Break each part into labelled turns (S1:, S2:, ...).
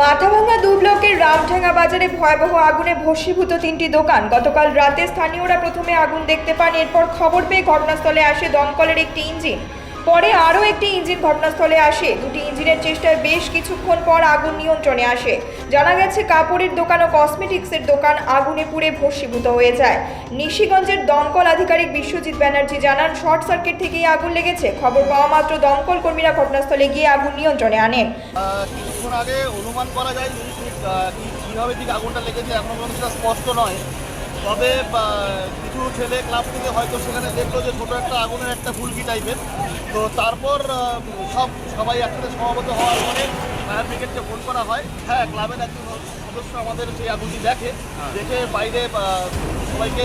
S1: মাথাভাঙা দু ব্লকের রামঠাঙ্গা বাজারে ভয়াবহ আগুনে ভস্মীভূত তিনটি দোকান। গতকাল রাতে স্থানীয়রা প্রথমে আগুন দেখতে পান, এরপর খবর পেয়ে ঘটনাস্থলে আসে দমকলের একটি ইঞ্জিন। পরে আরও একটি ইঞ্জিন ঘটনাস্থলে আসে। দুটি ইঞ্জিনের চেষ্টায় বেশ কিছুক্ষণ পর আগুন নিয়ন্ত্রণে আসে। জানা গেছে, কাপড়ের দোকান ও কসমেটিক্সের দোকান আগুনে পুড়ে ভস্মীভূত হয়ে যায়। নিশিগঞ্জের দমকল আধিকারিক বিশ্বজিৎ ব্যানার্জি জানান, শর্ট সার্কিট থেকেই আগুন লেগেছে। খবর পাওয়া মাত্র দমকল কর্মীরা ঘটনাস্থলে গিয়ে আগুন নিয়ন্ত্রণে আনেন
S2: কিছুক্ষণ আগে অনুমান করা যায় কীভাবে ঠিক আগুনটা লেগেছে, এখনও পর্যন্ত স্পষ্ট নয়। তবে কিছু ছেলে ক্লাব থেকে হয়তো সেখানে দেখল যে ছোটো একটা আগুনের একটা ফুলকি টাইপের তো তারপর সব সবাই একসাথে সমাবেত হওয়ার পরে ফায়ার ব্রিগেডকে ফোন করা হয়। হ্যাঁ ক্লাবের একজন সদস্য আমাদের সেই আগুনটি দেখে। দেখে বাইরে সবাইকে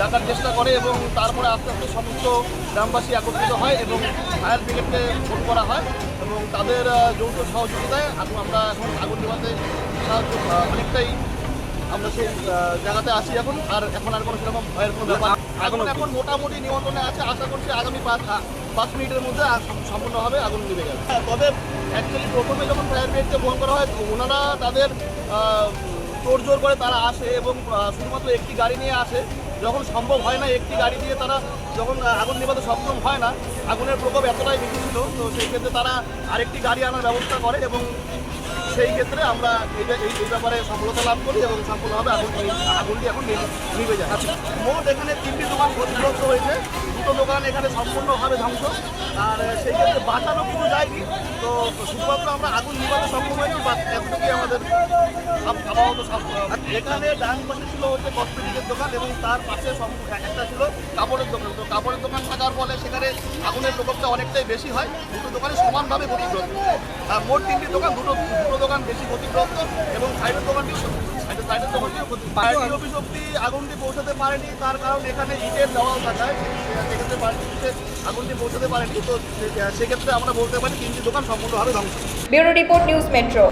S2: ডাকার চেষ্টা করে এবং তারপরে আস্তে আস্তে সমস্ত গ্রামবাসী একত্রিত হয় এবং ফায়ার ব্রিগেডকে ফোন করা হয় এবং তাদের যৌথ সহযোগিতায় আমরা এখন আগুন নেভাতে সাহায্য অনেকটাই আমরা সেই জায়গাতে আছি এখন আর এখন আর কোনো সেরকম ভয়ের কোনো ব্যাপার আগুন এখন মোটামুটি নিয়ন্ত্রণে আছে আশা করছি আগামী পাঁচ পাঁচ মিনিটের মধ্যে সম্পূর্ণভাবে আগুন নিভে যাবে। হ্যাঁ, তবে অ্যাকচুয়ালি প্রথমে যখন ফায়ার ব্রিগেডকে ফোন করা হয় তো ওনারা তাদের তোড় জোর করে তারা আসে এবং শুধুমাত্র একটি গাড়ি নিয়ে আসে। যখন সম্ভব হয় না একটি গাড়ি দিয়ে তারা যখন আগুন নেভাতে সক্ষম হয় না আগুনের প্রকোপ এতটাই বেশি ছিল তো সেই ক্ষেত্রে তারা আরেকটি গাড়ি আনার ব্যবস্থা করে এবং সেই ক্ষেত্রে আমরা এটা এই এই ব্যাপারে সফলতা লাভ করি এবং সফল আগুন আগুনটি এখন নিভে- নিভে যায়। আচ্ছা। মোট এখানে তিনটি দোকান ক্ষতিগ্রস্ত হয়েছে। দোকান এখানে সম্পূর্ণভাবে ধ্বংস। আর সেই ক্ষেত্রে বাঁচানো কিছু যায়নি তো শুধুমাত্র আমরা আগুন নিভাতে সক্ষম হয়েছি বা এতটুকুই আমাদের এখানে ডান পাশে ছিল হচ্ছে কসমেটিকের দোকান এবং তার পাশে একটা ছিল কাপড়ের দোকান। তো কাপড়ের দোকান থাকার ফলে সেখানে আগুনের প্রকোপটা অনেকটাই বেশি হয়। দুটো দোকানে সমানভাবে ক্ষতিগ্রস্ত। আর মোট তিনটি দোকান, দুটো দুটো দোকান বেশি ক্ষতিগ্রস্ত এবং সাইডের দোকানটি সাইডের সাইডের দোকানটিও পার্টি অফিস অব্দি আগুনটি পৌঁছাতে পারেনি তার কারণ এখানে ইটের দেওয়াল থাকায় সেক্ষেত্রে পার্টি অফিসে আগুনটি পৌঁছাতে পারেনি। তো সেক্ষেত্রে আমরা বলতে পারি তিনটি দোকান সম্পূর্ণভাবে ধ্বংস।
S1: Bureau report news metro.